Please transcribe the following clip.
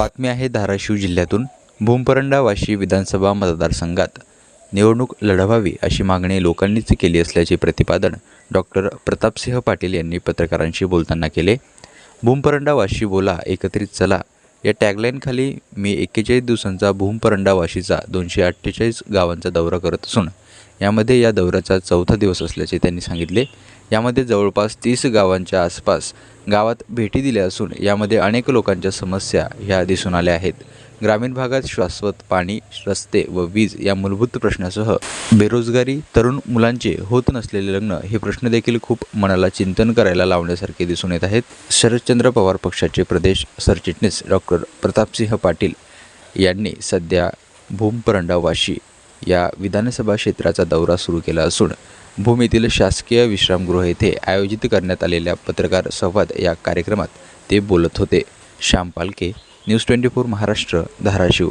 बातमी आहे धाराशिव जिल्ह्यातून. भूमपरंडा वाशी विधानसभा मतदारसंघात. निवडणूक लढवावी अशी मागणी लोकांनीच केली असल्याचे प्रतिपादन डॉक्टर प्रतापसिंह पाटील यांनी पत्रकारांशी बोलताना केले. भूमपरंडा वाशी बोला एकत्रित चला. या टॅगलाईनखाली मी एक्केचाळीस दिवसांचा भूमपरंडा वाशीचा दोनशे अठ्ठेचाळीस गावांचा दौरा करत असून यामध्ये या दौऱ्याचा चौथा दिवस असल्याचे त्यांनी सांगितले. यामध्ये जवळपास तीस गावांच्या आसपास गावात भेटी दिल्या असून यामध्ये अनेक लोकांच्या समस्या ह्या दिसून आल्या आहेत. ग्रामीण भागात शाश्वत पाणी रस्ते व वीज या मूलभूत प्रश्नासह बेरोजगारी तरुण मुलांचे होत नसलेले लग्न हे प्रश्न देखील खूप मनाला चिंतन करायला लावण्यासारखे दिसून येत आहेत. शरदचंद्र पवार पक्षाचे प्रदेश सरचिटणीस डॉक्टर प्रतापसिंह पाटील यांनी सध्या भूमपरंडा वाशी या विधानसभा क्षेत्राचा दौरा सुरू केला असून भूमीतील शासकीय विश्रामगृह येथे आयोजित करण्यात आलेल्या पत्रकार संवाद या कार्यक्रमात ते बोलत होते. Shyam Palke news twenty four Maharashtra Dharashiv.